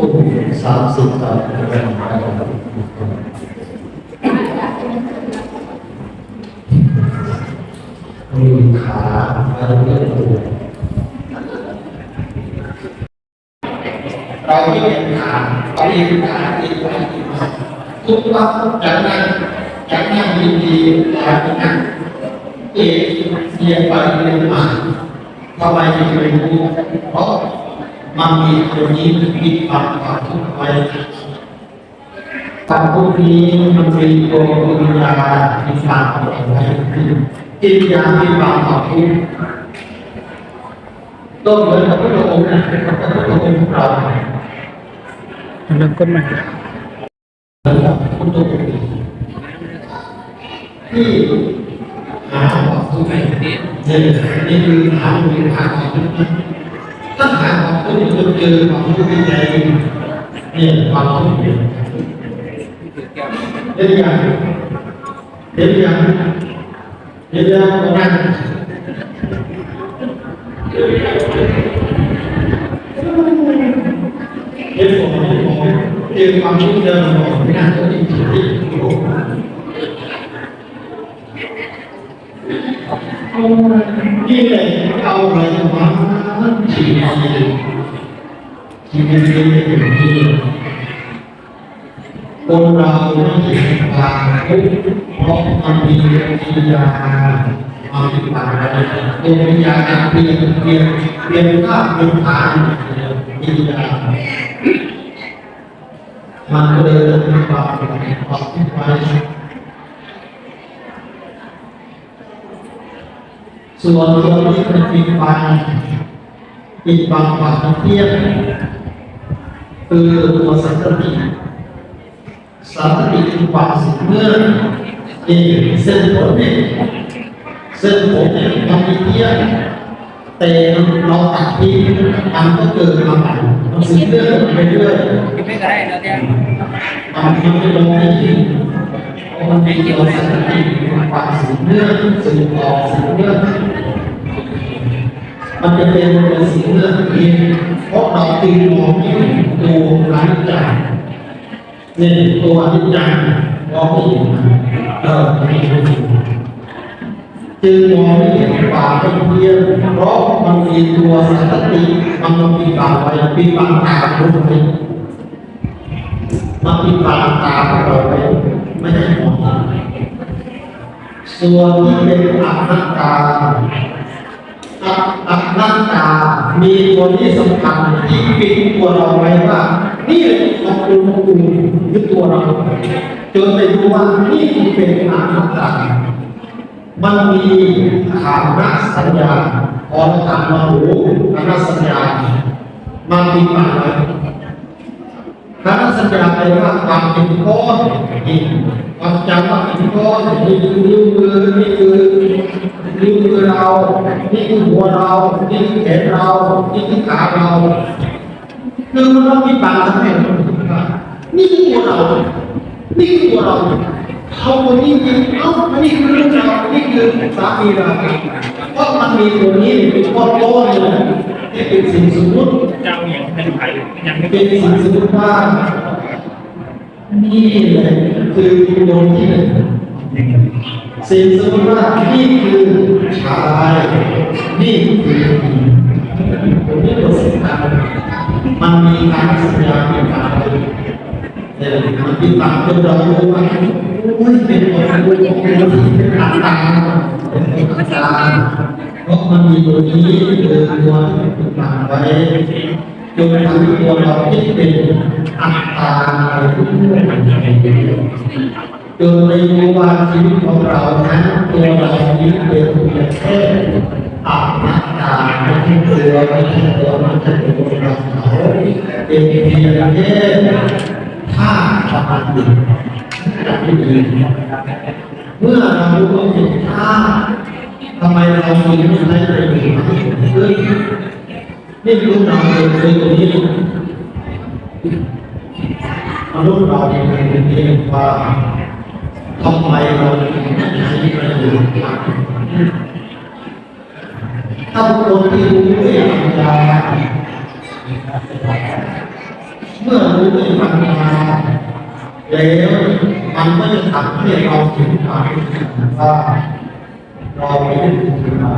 ผู้สามสิบสามเป็นหายมีขาอะไรเงี้ยเราไม่เป็นขาเราเองขาเองไปทุกวันจากนั้นจากนั้นดีๆจากนั้นเอกเรียนไปเรียนมาทำไมถึงไม่รู้เพราะ มันมีตัวนี้ปิดปากความทุกข์ไว้ความทุกนี้มันมีตัวปัญญาที่ฟังเอาไว้จิตญาณที่ฟังเอทุกข์ก็เหมือนกับพระองค์นะพระองค์ของเราเริ่มต้นใหม่เหมือนกับพุทธองค์ที่หาความทุกข์ไม่ได้เนี่นี่คือหาวิธีหาความทุกข์ ถ้าหาความทุกข์จนเจอความทุกข์ในใจเนี่ยความทุกข์เนี่ยเห็นยังเห็นยังเห็นยังตรงนั้นเห็นผมเห็นผมเจอความทุกข์เดิมผมไม่น่าจะได้จิตที่โลกนี่เลยเอาอะไรมา ฉีดเอาเลยฉีดเป็นเป็นอย่างนี้คนเราไม่เห็นความทุกเพราะมันมีวิญญาณมาติดตามตัววิญญาณเปลี่ยนเปลี่ยนเปลี่ยนภาพเป็นทางวิญญาณมันก็เลยมีความความทุกข์ไปส่วนตัวที่เป็นปิดบัง ปิดบังความเที่ยงคือตัวสันติสันติคือความสืบเนื่องเองเส้นผมเนี่ยเส้นผมเนี่ยมันมีเที่ยงแต่เราตัดทิ้งมันก็เกิดมาใหม่มันสืบเนื่องไปเรื่อยคิดไม่ได้แล้วเนี่ยมันมันไม่ลงในที่มันเป็นตัวสันติคือความสืบเนื่องสืบต่อสืบเนื่อง มันจะเป็นตัวสิ่งเรื่องเองเพราะเราตีมองไม่เห็นตัวหลังจากเนี่ยตัวอนิจจังมองไม่เห็นมันเออไม่เห็นจึงมองไม่เห็นความเป็นเพียงเพราะมันมีตัวสันติมันมันปิดบังไว้ปิดบังตาเราไว้มันปิดบังตาเราไว้ไม่ให้มองเห็นส่วนที่เป็นอนัตตา อัตอัตนัตตา มีตัวที่สำคัญที่ปิดตัวเราไว้ว่า นี่แหละของคุณของคุณยึดตัวเรา จนไปรู้ว่านี่คือเป็นอานัตตา มันมีขานะสัญญาพอถามมาหูขานะสัญญามันมีปากไว้ขานะสัญญาแปลว่าความเป็นก้อนนี่ความจำว่าเป็นก้อนนี่คือมือนี่คือ นิ้วมือเรานี่คือหัวเรานี่คือแขนเรานี่คือขาเราคือมันต้องมีปากทำให้เราเห็นว่านี่คือตัวเรา นี่คือตัวเราเขาคนนี้จริงเอ้าอันนี้คือเรื่องเรานี่คือสามีเราเพราะมันมีตัวนี้เป็นก้อนก้อนเลยที่เป็นสิ่งสมมติเจ้าอย่างเป็นไผ่ยังไม่เป็นสิ่งสมมติว่านี่แหละคือดวงที่หนึ่ง สิ่งสมมติว่านี่คือชายนี่คือหญิงตรงนี้ตัวสำคัญมันมีการสัญญาเป็นการเลยเออมันติดตามจนเรารู้ว่าโอ้ยเป็นคนรู้ของเราที่เป็นตาเป็นอัตาเพราะมันมีตัวนี้คือตัวที่ติดตามไว้จนทำให้ตัวเราที่เป็นอัตตาในทุกเรื่อง จนในรู้ว่าชีวิตของเรานั้นตัวเรานี้เป็นเพียงแค่อัตตาไม่ใช่ตัวไม่ใช่ตัวไม่ใช่ตัวเราเป็นเพียงแค่ถ้าทำมันดีจะไม่ดีเมื่อเรารู้ว่าเป็นท่าทำไมเราถึงไม่ใช้ประโยชน์ขึ้นนี่รู้เราเป็นตรงนี้มนุษย์เราเป็นเองว่า ทำไมเราถึงไม่ใช้ประโยชน์ถ้าคคลที่รู้ด้วยปัญญาเมื่อมื่อรู้ในปัญญาแล้วมันก็จะทำให้เราถึงความรู้สึกว่าเราไม่ได้ถูกทำร้า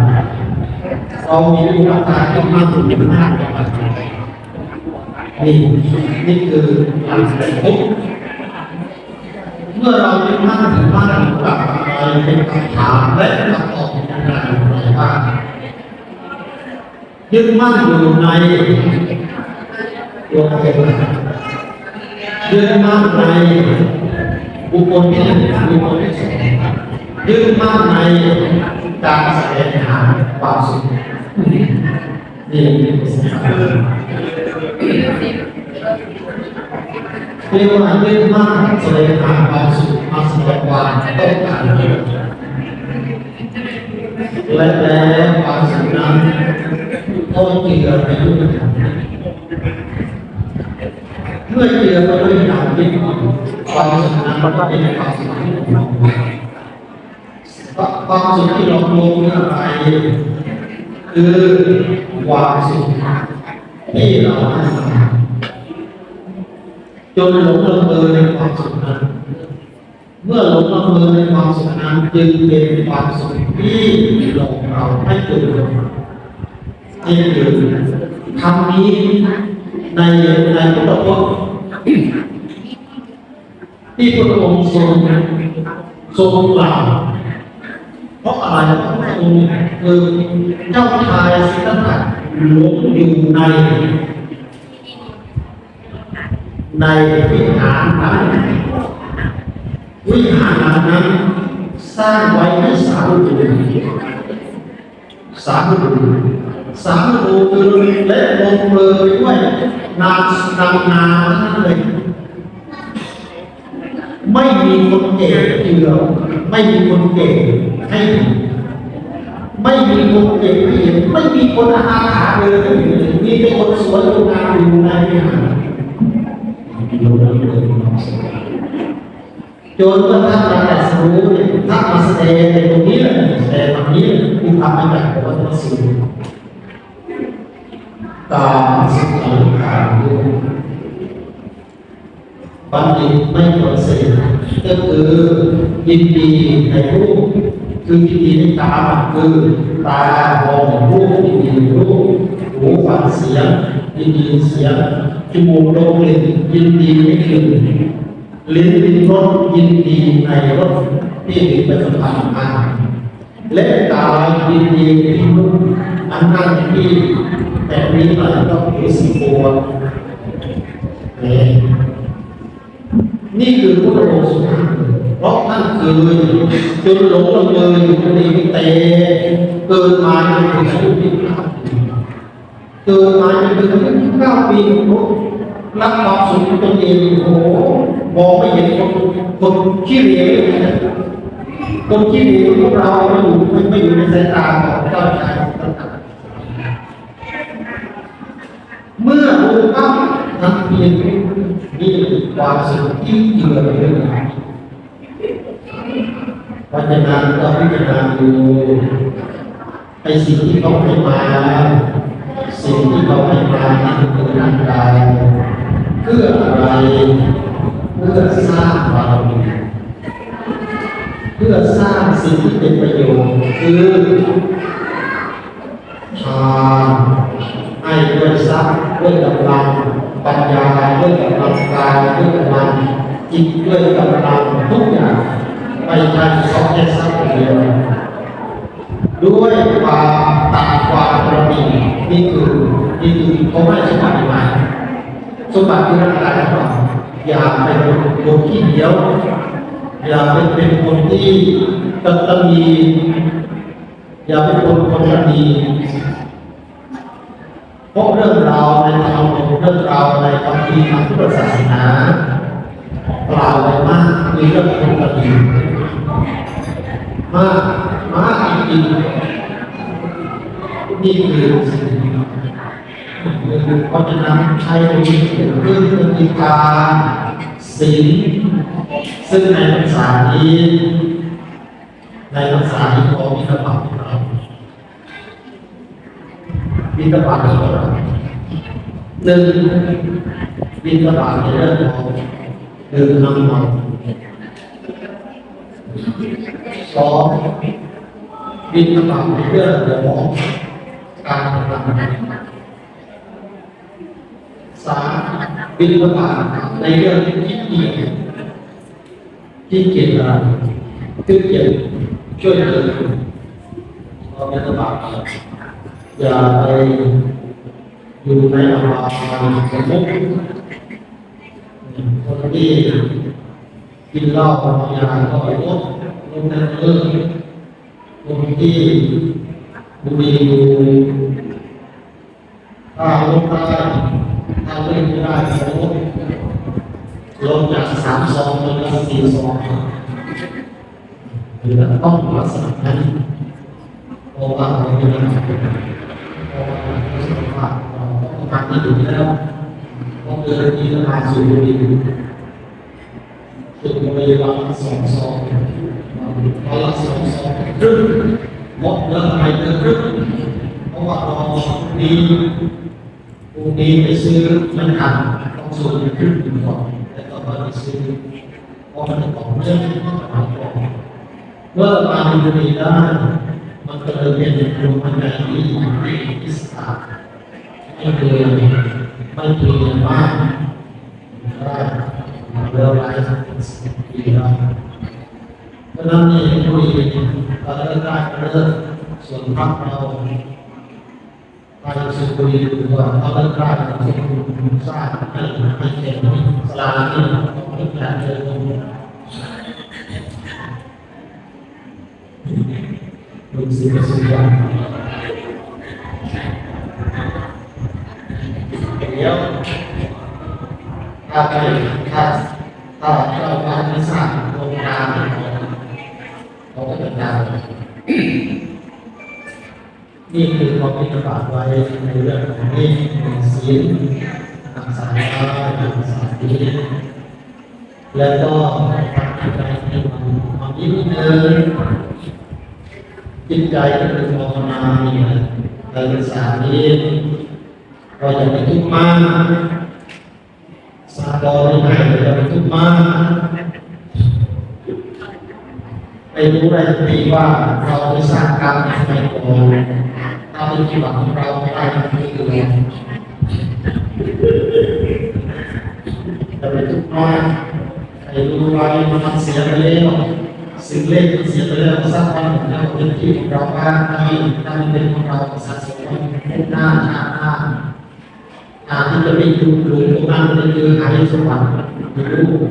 เรามีอุปการะที่มากถึงมากกว่ามันนี่นี่คือหลักทุก เมื่อเรายึดมั่นถือมั่นกับอะไรเป็นคำถามและคำตอบในการอะไรบ้างยึดมั่นอยู่ในตัวเองยึดมั่นในบุคคลที่หนึ่งบุคคลที่สองยึดมั่นในการแสดงหาความสุขนี่คือสำคัญ เรียกว่ายึดมั่นแสดงหาความสุขมาสำหรับความต้องการและแล้วความสุขนั้นต้องเกี่ยวไปด้วยกันเมื่อเกี่ยวไปด้วยกันยึดมั่นความสุขนั้นมันเป็นความสุขที่เราความสุขที่เราลงเมื่อไปคือความสุขที่เราได้ จนหลงละเมอในความสุขนั้น เมื่อหลงละเมอในความสุขนั้นจึงเป็นความสุขที่หลอกเราให้เกิดให้เกิดคำนี้ในในพุทธพจน์ที่พระองค์ทรงทรงกล่าวเพราะอะไรเพราะพระองค์คือเจ้าชายสิทธัตถะหลงอยู่ใน ในวิหารนั้นวิหารนั้นสร้างไว้ให้สามฤดูสามฤดูสามฤดูคือและลงเรือด้วยนานนานนาทั้งนั้นเลยไม่มีคนเก่งเจือไม่มีคนเก่งให้ไม่มีคนเก่งให้เห็นไม่มีคนอาขาเลยมีแต่คนสวยคนงามอยู่ในวิหาร จนกระทั่งเราแต่สรู้เนี่ยถ้ามาแสดงในตรงนี้แหละแสดงตรงนี้คือทำมาจากวัฒนสูตรตามสุขลังคาบัณฑิตไม่ปฏิเสธก็คือยินดีในรูปคือยินดีในตาคือตามองรูปยินดีรูปหูฟังเสียงยินดีเสียง จมูกดมกลิ่นยินดีในกลิ่นลิ้นลิ้นรสยินดีในรสที่มีประสบการณ์มาและกายยินดีที่นุ่มอันนั่งที่แต่นี้หน่อยก็ผิวสีโวนี่นี่คือพุทธองค์สุดท้ายเพราะท่านเคยจนหลงละเมออยู่ในเตเกิดมาจนถึงอายุที่ เกิดมาจนถึงอายุที่เก้าปีรักความสุขของตนเองโอ้โหมองไม่เห็นคนคนขี้เหร่คนขี้เหร่พวกเราไม่อยู่ไม่ไม่อยู่ในสายตาของเจ้าชายเมื่อรู้ปั๊บทันทีนี่ความสุขที่เกิดขึ้นเพราะฉะนั้นก็พิจารณาดูไอสิ่งที่เขาให้มา สิ่งที่เขาให้มานั่นคือร่างกายเพื่ออะไรเพื่อสร้างบารมีเพื่อสร้างสิ่งที่เป็นประโยชน์คือทานให้ด้วยทรัพย์ด้วยกำลังปัญญาด้วยกำลังกายด้วยกำลังจิตด้วยกำลังทุกอย่างไม่ใช่เขาแค่ทรัพย์อย่างเดียวด้วยความ ตัดความระบีนี่คือนี่คือเขาไม่ได้สมบัติมสมบัติคือร่างกาของเราอย่าเป็นคนขี้เหนียว อย่าเป็นเป็นคนที่ตะตะมีอย่าเป็นคนคนตะมีพราะเรื่องราวในธรรมเรื่องราวในคำพีทางพุทธศาสนากล่าวไว้มากมีเรื่องคนตะมีมากมากจริง นี่คือสิ่งที่เพราะฉะนั้นใช้ในเรื่องพฤติการศีลซึ่งในภาษานี้ ในภาษาที่ขอมิตรภาพของเรามิตรภาพของเราหนึ่งบินระบาดในเรื่องของดินทางเมาสองบินระบาดในเรื่องของ การกระทำสามบินระบาดในเรื่องที่เกี่ยจที่เกี่ยจอะไรที่เกี่ยจช่วยเหลือเราบินระบาดอย่าไปอยู่ในอาวาสสมมติคนที่กินเหล้าเมายาก็ไปลดลดนั้นเลิกคนที่ บุหรี่อยู่ถ้าลดได้ถ้าเล่นไม่ได้ก็ลดลดจากสามซองเป็นสี่ซองหรือต้องลักษณะนั้นเพราะว่าเราไม่ได้เพราะว่าเราสุขภาพเราต้องการที่อยู่แล้วต้องเดินที่มาสู่บุหรี่ถึงเวลาสองสองเวลาสองสองครึ่ง หมดเรื่องไปเดือนรึ่งเพราะว่าเราพรุ่งนี้พรุ่งนี้ไปซื้อมันทันต้องซื้อครึ่งหนึ่ก่อนแล้วก็ไปซื้อพราะมันจะต้องเรื่องต้องหาก่อนเมื่อมาดูดีได้มันก็เลยเป็นกลุ่มันใหญ่ที่อิสระไม่เกินไม่เกินมากได้เรือลายปีละเพราะนั้นนี่คุยเราเลิกได้ก็เลิกส่วนพักเราไปสุคุยดูว่าเราเลิกได้เราะสร้างให้ให้เนี่ต้องคิด แบบเดิมลูกศิษย์สุยาเดี๋ยว ถ้าไปถ้าถ้าเราการไม่ทราบโครงการเขาก็จะดาว นี่คือความคิดบาทไว้ในเรื่องของนี้ศีลรักษาได้รักษาดีแล้วก็ทำใจให้มันมันยิ่งเดินจิตใจก็คือภาวนาเนี่ยในภาษานี้เราจะไปทุกข์มากสาบอนไม่ได้เลยทุกมาไป รู้ได้ทันทีว่าเราไปสร้างกรรมในก่อนถ้าเป็นที่หวังของเราไม่ได้ทันทีเลยจะไปทุกข์มากไปรู้ไว้มันเสียไปแล้วสิ่งเล็กมันเสียไปแล้วสร้างควันหนึ่งแล้วเป็นที่ของเราบ้างที่ถ้ามันเป็นของเราสะสมไว้หน้าชาหน้าทางที่จะไปดูหลุมตรงนั้นจะเจอหายสมบัติรูป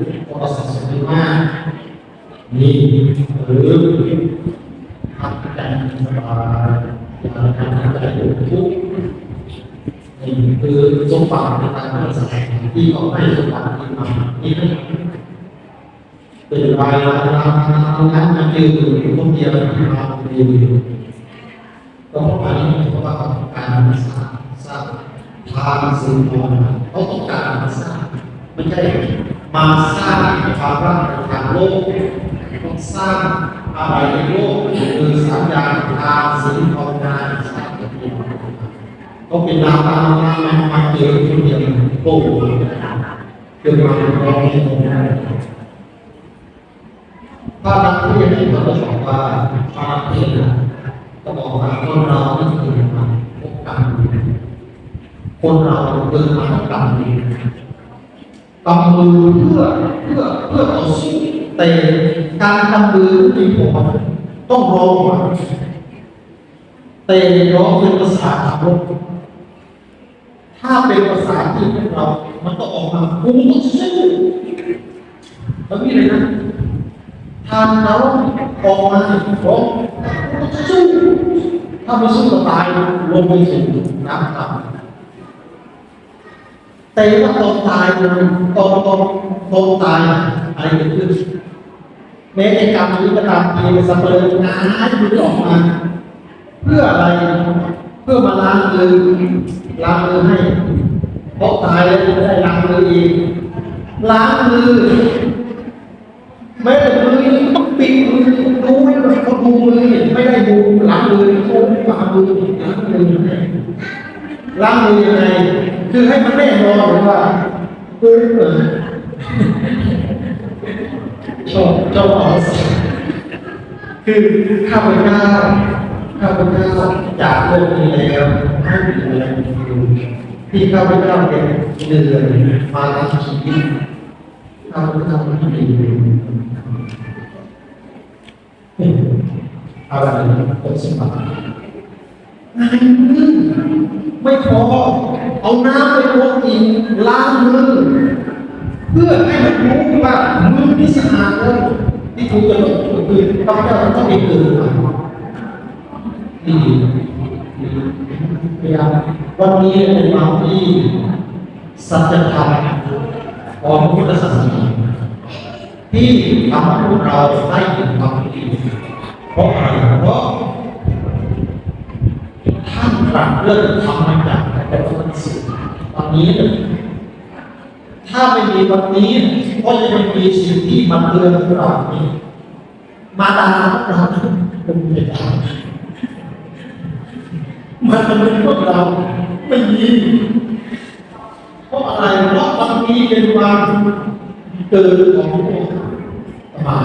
ก็สะสมมาก นี่หรือทำใจสบายอย่าทำใจทุกข์นี่คือสมบัติในทางภาษาที่เขาให้สมบัติมานี่เป็นรายละเอียดนั้นมันคืนอยู่คนเดียวที่มาเรียนก็เพราะว่านี่เพราะว่าการสร้างสร้างทางสื่อมวลเขาต้องการมาสร้างไม่ใช่มาสร้างความรักทางโลก ต้องสร้างอะไรในโลกคือสัญญาณทางสื่อภาวนาสร้าตัวเองก็เป็นดาวตามมามามาเจอคนเดียวโก้เกิดมาเป็นรองในตรงนั้นถ้านักเรียนที่เขาบอกว่าพาเพื่อนก็บอกว่าคนเราไม่เคยมาพบกันคนเราเดินมาต้องกำมือกำมือเพื่อเพื่อเพื่อต่อสู้ แต่การกำมือมีผลต้องรองก่อนแต่ร้องเป็นภาษาขับถถ้าเป็นภาษาที่พวกเรา มันต้องออกมากูต้องสู้แล้วมีอะไรนะทานเขาออกมาร้องกูต้องสู้ถ้าไม่สู้ก็ตายลงไปสู่น้ำต่ำแต่ว่าตอนตายตอนตอนตอนตายอะไรเกิดขึ้น แม้ในกรรมนี้ก็ตามทีสัมเปลืองานที่ออกมา เพื่ออะไร เพื่อมาล้างมือล้างมือให้เพราะตายแล้วจะได้ล้างมืออีกล้างมือแม้แต่มือต้องปิดมือดูให้แบบเขาดูมือไม่ได้ดูล้างมือเขาล้างมือล้างมือล้างมือยังไงคือให้มันแน่นอนว่ากุ้งเลยชอบชอบเอาคือข้าพเจ้าข้าพเจ้าจากโลกนี้แล้วให้มีอะไรอยู่ที่ข้าพเจ้าเป็นเหนื่อยมาทั้งชีวิตข้าพเจ้าไม่มีอะไรเป็สมบัตินายมือไม่พอ เอาน้ำไปพรมอีกล้างมือ เพื่อให้มันรู้ว่ามือที่สะอาดแล้วที่ถูกกระทบถูกคือต้องเจ้าต้องมีเกิดมาดีพยายามวันนี้เป็นวันที่สัจธรรมของพุทธศาสนาที่ทำให้พวกเราได้เห็นความดีเพราะอะไรเพราะท่านตรัสเรื่องธรรมจักแต่พระพุทธศาสนาตอนนี้ ถ้าไม่มีวันนี้ก็จะไม่มีสิ่งที่มันเตือนเรานี้มาดาเราเป็นเด็กมันเป็นพวกเราไม่มีเพราะอะไรเพราะวันนี้เป็นวันเกิดของพวกมา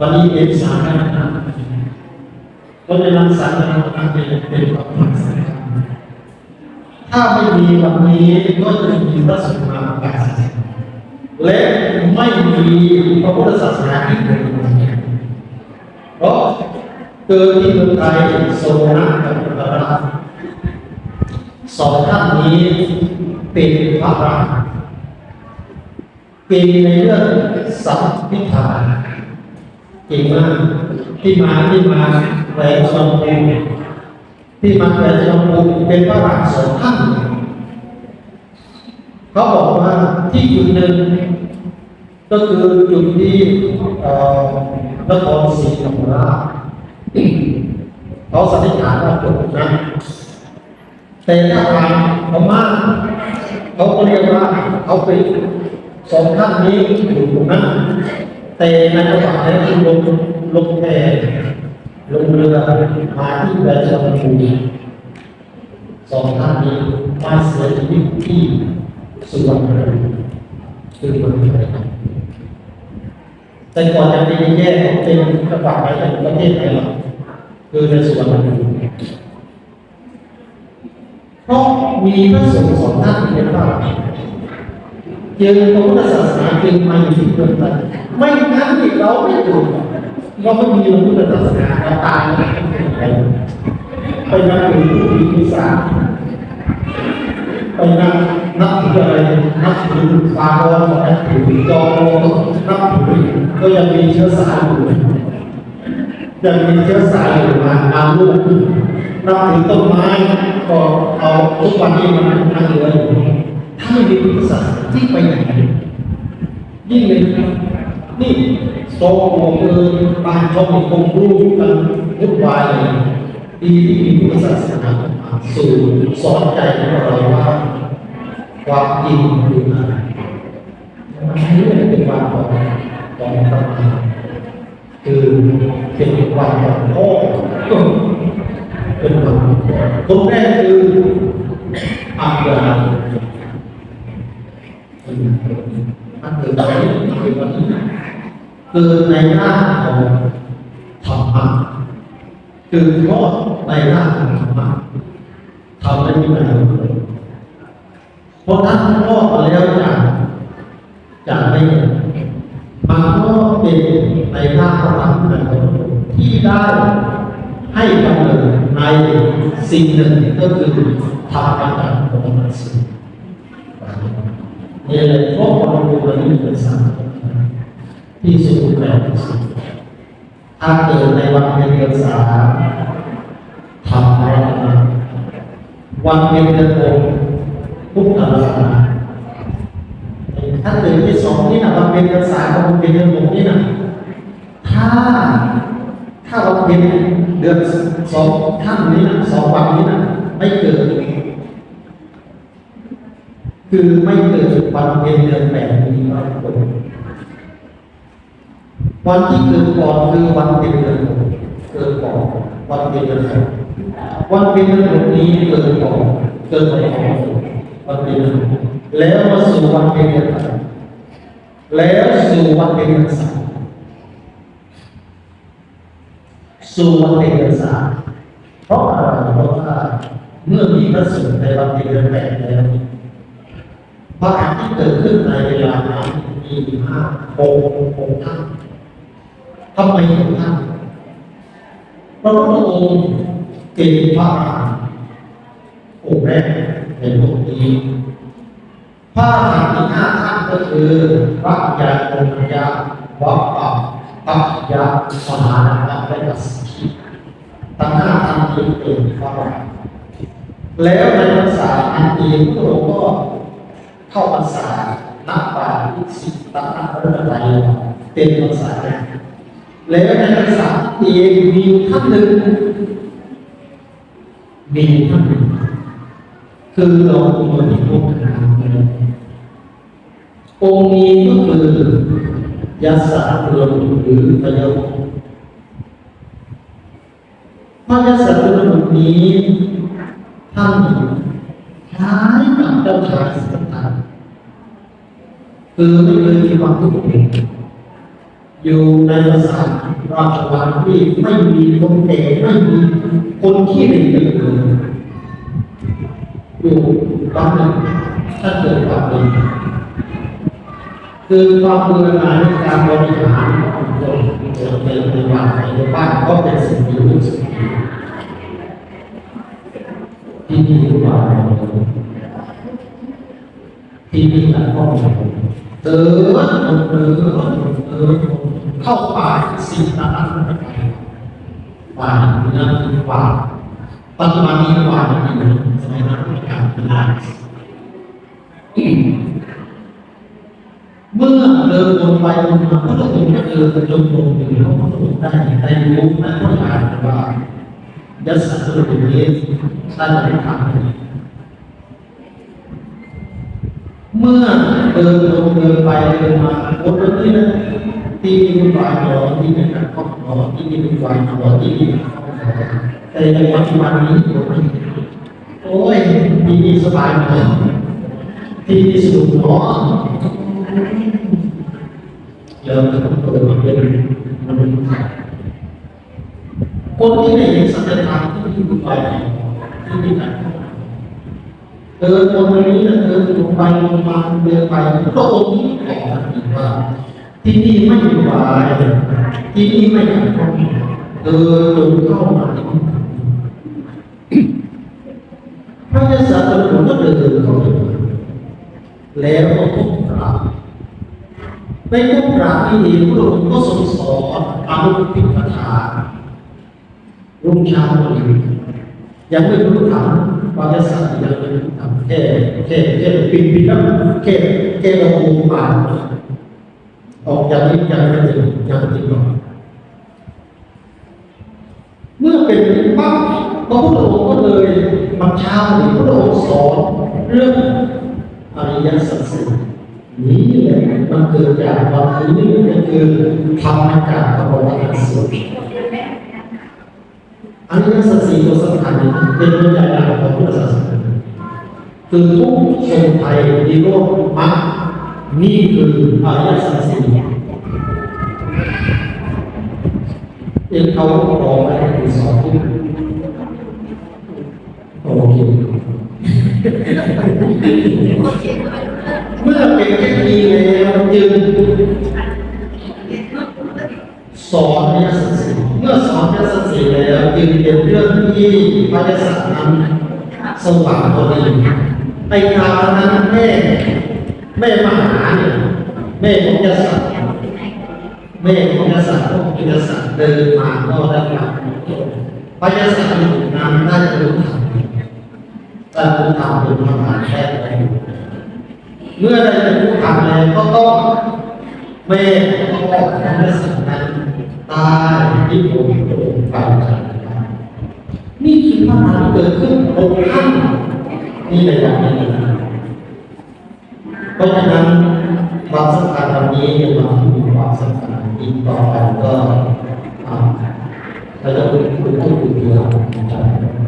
วันนี้เป็นสาธารณะก็จะนำสาธารณะเป็นเป็นความสำคัญถ้าไม่มีวันนี้ก็จะไม่มีพระสงฆ์ และไม่มีพระพุทธศาสนาที่เกิดขึ้นเพราะเกิดที่เมืองไทยโซนะกับพุทธราชสองท่านนี้เป็นพระราชเป็นในเรื่องสัมพิธาเก่งมากที่มาที่มาแหวนชมพูที่มาเป็นชมพูเป็นพระราชสองท่าน เขาบอกว่าที่จุดหนึ่งก็คือจุดที่นครศรีธรรมราชเขาสันนิษฐานว่าจุดนั้นแต่ถ้าทางพม่าเขาก็เรียกว่าเขาไปสองท่านนี้อยู่ตรงนั้นแต่ในระหว่างนั้นลงลงแพลงเรือมาที่แบชมพูสองท่านนี้มาเสียชีวิตที่ สุวรรณภูมิคือเมืองไทยแต่ก่อนจะเป็นแยกของเป็นกระฝักไปในประเทศไทยหรอกคือในสุวรรณภูมิเพราะมีพระสงฆ์สองท่านเป็นพระจึงพระพุทธศาสนาจึงมาอยู่ที่เมืองไทยไม่งั้นเราไม่ถูกเราไม่มีพระพุทธศาสนาเราตายไปนับถือผู้มีวิสา ไปนับนับถืออะไรนับถือฟาโรห์นับถือจอมนับถือก็ยังมีเชื้อสายอยู่ยังมีเชื้อสายอยู่มาอาลูกนับถือต้นไม้ก็เอาทุกวันนี้มันนั่งเหลืออยู่ถ้าไม่มีพุทธศาสนาที่ไปไหนยิ่งเลยนี่โซโมเออบานช่องคงรู้กันวุ่นวายเลย ดีที่มีพุทธศาสนาสู่สอนใจของเราว่า ความจริงคืออะไรมันไม่ได้เป็นความของของธรรมคือเป็นความของพ่อเป็นความคนแรกคืออับราฮัมมันเกิดอะไรเกิดวันนี้เกิดในร่างของธรรมะคือคลอดในร่างของธรรมะทำได้มีประโยชน์เพราะท่านคลอดมาแล้วจากจากไม่มันก็เป็นในร่างของธรรมะที่ได้ให้กำเนิดใน สิ่งหนึ่งก็คือธรรมะจากองค์พระสินี่เลยพวกคนดูวันนี้เป็นสามที่สุดแล้วที่สุดถ้าเกิดในวันเพ็ญเดือนสามทำอะไรมาวันเพ็ญเดือนหกทุกอะไรมาถ้าเกิดที่สองนี่นะวันเพ็ญเดือนสามกับวันเพ็ญเดือนหกนี่นะถ้าถ้าวันเพ็ญ เดือนสองท่านนี้นะสองวันนี้นะไม่เกิดคือไม่เกิดวันเพ็ญเดือนแปดมีพระพุทธวันที่เกิดก่อนคือวันเพ็ญเดือนเกิดก่อนวันเพ็ญเดือนวันเพ็ญเดือนหกนี้เกิดก่อนเกิดก่อนวันเพ็ญเดือนแล้วมาสู่วันเป็นเดือนแปดแล้วสู่วันเป็นเดือนสาม สู่วันเป็นเดือนสามเพราะอะไรเพราะว่าเมื่อมีพระสงฆ์ในวันเดือนแปดแล้วพระอาทิตย์เกิดขึ้นในเวลานั้นมีห้าองค์องค์ท่านทำไมองค์ท่านเพราะพระองค์เป็นพระอรหันต์องค์แรกในโลกนี้พระอรหันต์อีกห้าท่านก็คือพระยาโกณยาวัปปะ ปัจยาสมานและและกัสสกิทั้งหาท่านนี้เป็นพระอรหันต์แล้วในภาษาอันเองพระองค์ก็เข้าภาษานักปราชญ์ที่สิตะนักพระไตรเป็นภาษาแรกแล้วในภาษาเองมีท่านหนึ่งมีท่านหนึ่งคือเราควรที่พบกันองค์นี้ก็คือ ยาสาตุลบุตรหรือพยาพระยาสาตุลบุตรนี้ท่านคล้ายกับเจ้าชายสิทธัตถะคือไม่เคยมีความทุกข์อยู่ในภาษาราชวังที่ไม่มีคนแก่ไม่มีคนที่เรียนเลยอยู่ตอนนึ่งถ้าเกิดความดี คือความเบื่อหน่ายในการบริหารของคนในในบ้านในบ้านก็เป็นสิ่งที่รู้สึกดีที่นี่รู้ว่าที่นี่หลังก็เจอคนเจอเจอเข้าป่าสิ่งนั้นป่าเนื้อป่าปัจจุบันนี้กว่าจะมีสมัยนั้นมีการพัฒนา เมื่อเดินลงไปลงมาพระองค์ก็เดินลงลงอยู่แล้วพระองค์ได้ในยุคนั้นก็อ่านว่ายัสสรุปนี้ได้ในทางเมื่อเดินลงเดินไปเดินมาบนนี้นะที่มีวุ่นวายหนอที่มีการครอบหนอที่มีวุ่นวายหนอที่มีครอบหนอแต่ในปัจจุบันนี้โอ้ยที่นี่สบายหนอที่นี่สนุ กหนอเริ่มต้องเปิดเป็นมันคนที่ได้เห็นสัจธรรมที่มีไปที่มีการเดินบนนี้นะเดินลงไปลงมาเดินไปพระองค์นี้บอกอีกว่า ที่นี่ไม่มีวายที่นี่ไม่ขัดข้องเดินลงเข้ามาพระยาศาสตร์ก็เดินเข้าไปแล้วก็พบกราบ ในพบกราที่นี้พระองค์ก็ทรงสอนอนุปิกถารุ่งเช้าวันนี้ยังไม่รู้ถามพระยาศาสตร์ยังไม่รู้ถามแค่แค่แค่ปิดปิดแล้วแค่แค่เราดูผ่านออกจากนี้ยังไม่ถึงยังไม่ถึงหรอกเมื่อเป็นปั๊บพระพุทธองค์ก็เลยมาเช้านี้พระพุทธองค์สอนเรื่องอริยสัจสี่ นี้แหละมันเกิดจากความนี้ก็คือธรรมจากพระบรมสุตอริยสัจสี่ตัวสำคัญเป็นตัวอย่างของพุทธศาสนาคือทุกสมุทัยนิโรธมรรคนี่คืออริยสัจสี่เองเขารอไว้ถึงสองทุ่มโอเคเมื่อเป็น ดีแล้วจึงสอนยสัตสีเมื่อสอนยสัตสีแล้วจึงเป็นเรื่องที่พระยศนั้นสว่างตัวเองในคราวนั้นแม่แม่มาหาเนี่ยแม่ของยสัตแม่ของยศพวกยศเดินมาก็ได้กลับพระยศอยู่นานน่าจะรู้ธรรมแต่รู้ธรรมเป็นประมาแค่ไหน เมื่อได้รู้ธรรมแล้วก็ต้องแม่พ่อของยศนั้นตายที่ผมโดนโดนไปนี่คือปัญหาที่เกิดขึ้นองค์ท่านนี่เป็นอย่างนี้เพราะฉะนั้นความสำคัญวันนี้เป็นวันที่มีความสำคัญอีกต่อไปก็อ่าเราจะพูดพูดพูดเดียวนะครับ